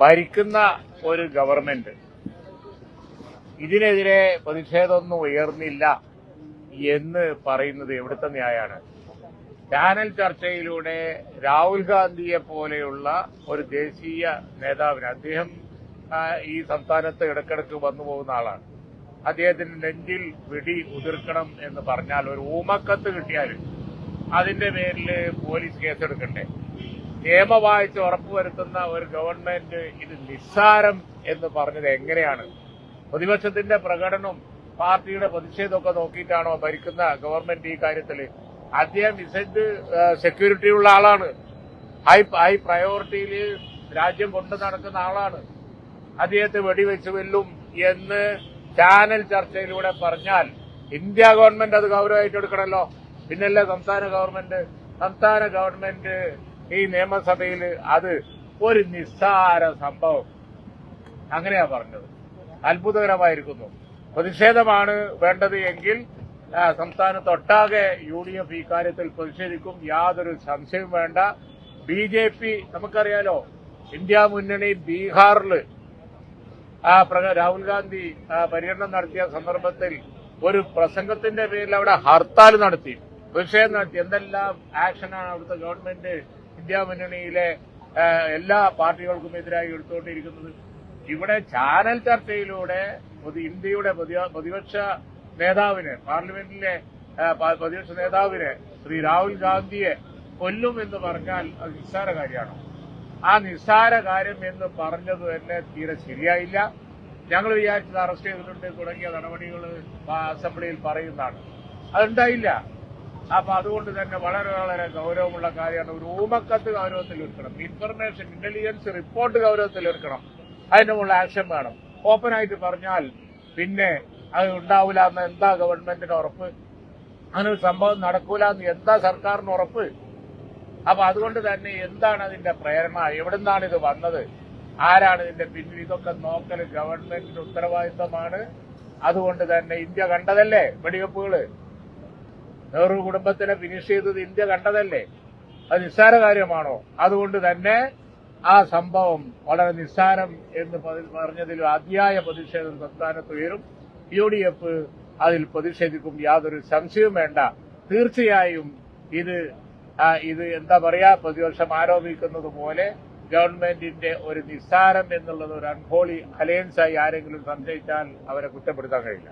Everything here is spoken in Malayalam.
ഭരിക്കുന്ന ഒരു ഗവൺമെന്റ് ഇതിനെതിരെ പ്രതിഷേധമൊന്നും ഉയർന്നില്ല എന്ന് പറയുന്നത് എവിടുത്തെ ന്യായമാണ്? ചാനൽ ചർച്ചയിലൂടെ രാഹുൽ ഗാന്ധിയെ പോലെയുള്ള ഒരു ദേശീയ നേതാവിന് അദ്ദേഹം ഈ സംസ്ഥാനത്ത് ഇടക്കിടക്ക് വന്നു പോകുന്ന ആളാണ്. അദ്ദേഹത്തിന് നെഞ്ചിൽ വെടി ഉതിർക്കണം എന്ന് പറഞ്ഞാൽ ഒരു ഊമക്കത്ത് കിട്ടിയാൽ അതിന്റെ പേരിൽ പോലീസ് കേസെടുക്കണ്ടേ? നിയമവാഴ്ച ഉറപ്പുവരുത്തുന്ന ഒരു ഗവൺമെന്റ് ഇത് നിസ്സാരം എന്ന് പറഞ്ഞത് എങ്ങനെയാണ്? പ്രതിപക്ഷത്തിന്റെ പ്രകടനവും പാർട്ടിയുടെ പ്രതിഷേധമൊക്കെ നോക്കിയിട്ടാണോ ഭരിക്കുന്ന ഗവൺമെന്റ് ഈ കാര്യത്തിൽ അദ്ദേഹം ഇസഡ് സെക്യൂരിറ്റി ഉള്ള ആളാണ്. ഹൈ ഹൈ പ്രയോറിറ്റിയിൽ രാജ്യം കൊണ്ടു നടക്കുന്ന ആളാണ്. അദ്ദേഹത്തെ വെടിവെച്ച് വെല്ലും എന്ന് ചാനൽ ചർച്ചയിലൂടെ പറഞ്ഞാൽ ഇന്ത്യ ഗവൺമെന്റ് അത് ഗൗരവമായിട്ട് എടുക്കണമല്ലോ പിന്നല്ലേ സംസ്ഥാന ഗവൺമെന്റ്? സംസ്ഥാന ഗവൺമെന്റ് ഈ നിയമസഭയിൽ അത് ഒരു നിസ്സാര സംഭവം. അങ്ങനെയാ പറഞ്ഞത്. അത്ഭുതകരമായിരിക്കുന്നു. പ്രതിഷേധമാണ് വേണ്ടത് എങ്കിൽ സംസ്ഥാനത്തൊട്ടാകെ യു ഡി എഫ് ഇക്കാര്യത്തിൽ പ്രതിഷേധിക്കും. യാതൊരു സംശയവും വേണ്ട. ബി ജെ പി നമുക്കറിയാലോ ഇന്ത്യ മുന്നണി ബീഹാറിൽ രാഹുൽ ഗാന്ധി പര്യടനം നടത്തിയ സന്ദർഭത്തിൽ ഒരു പ്രസംഗത്തിന്റെ പേരിൽ അവിടെ ഹർത്താൽ നടത്തി. പ്രതിഷേധം നടത്തി. എന്തെല്ലാം ആക്ഷനാണ് അവിടുത്തെ ഗവൺമെന്റ് ഇന്ത്യ മുന്നണിയിലെ എല്ലാ പാർട്ടികൾക്കും എതിരായി എടുത്തുകൊണ്ടിരിക്കുന്നത്. ഇവിടെ ചാനൽ ചർച്ചയിലൂടെ ഇന്ത്യയുടെ പ്രതിപക്ഷ നേതാവിനെ പാർലമെന്റിലെ പ്രതിപക്ഷ നേതാവിനെ ശ്രീ രാഹുൽ ഗാന്ധിയെ കൊല്ലും എന്ന് പറഞ്ഞാൽ അത് നിസ്സാര കാര്യമാണ്? ആ നിസ്സാര കാര്യം എന്ന് പറഞ്ഞത് തന്നെ തീരെ ശരിയായില്ല. ഞങ്ങൾ വിചാരിച്ചത് അറസ്റ്റ് ചെയ്തിട്ടുണ്ട് തുടങ്ങിയ നടപടികൾ അസംബ്ലിയിൽ പറയുന്നതാണ്. അതുണ്ടായില്ല. അപ്പൊ അതുകൊണ്ട് തന്നെ വളരെ വളരെ ഗൗരവമുള്ള കാര്യമാണ്. ഒരു ഊമക്കത്ത് ഗൗരവത്തിൽ എടുക്കണം ഇൻഫർമേഷൻ ഇന്റലിജൻസ് റിപ്പോർട്ട് ഗൗരവത്തിൽ എടുക്കണം മുകളിൽ ആക്ഷൻ വേണം. ഓപ്പണായിട്ട് പറഞ്ഞാൽ പിന്നെ അത് ഉണ്ടാവില്ല എന്ന് എന്താ ഗവൺമെന്റിന് ഉറപ്പ്? അങ്ങനെ ഒരു സംഭവം നടക്കൂല എന്ന് എന്താ സർക്കാരിന് ഉറപ്പ്? അപ്പൊ അതുകൊണ്ട് തന്നെ എന്താണ് അതിന്റെ പ്രേരണ? എവിടുന്നാണ് ഇത് വന്നത്? ആരാണ് ഇതിന്റെ പിന്നിൽ? ഇതൊക്കെ നോക്കൽ ഗവൺമെന്റിന്റെ ഉത്തരവാദിത്തമാണ്. അതുകൊണ്ട് തന്നെ ഇന്ത്യ കണ്ടതല്ലേ വെടിവെപ്പുകൾ? നെഹ്റു കുടുംബത്തിനെ ഫിനിഷ് ചെയ്തത് ഇന്ത്യ കണ്ടതല്ലേ? അത് നിസ്സാര കാര്യമാണോ? അതുകൊണ്ട് തന്നെ ആ സംഭവം വളരെ നിസ്സാരം എന്ന് പറഞ്ഞതിൽ അതിയായ പ്രതിഷേധം സംസ്ഥാനത്ത് ഉയരും. യു ഡി എഫ് അതിൽ പ്രതിഷേധിക്കും. യാതൊരു സംശയവും വേണ്ട. തീർച്ചയായും ഇത് ഇത് എന്താ പറയാ പ്രതിപക്ഷം ആരോപിക്കുന്നത് പോലെ ഗവൺമെന്റിന്റെ ഒരു നിസ്സാരം എന്നുള്ളത് ഒരു അൺഹോളി അലയൻസായി ആരെങ്കിലും സംശയിച്ചാൽ അവരെ കുറ്റപ്പെടുത്താൻ കഴിയില്ല.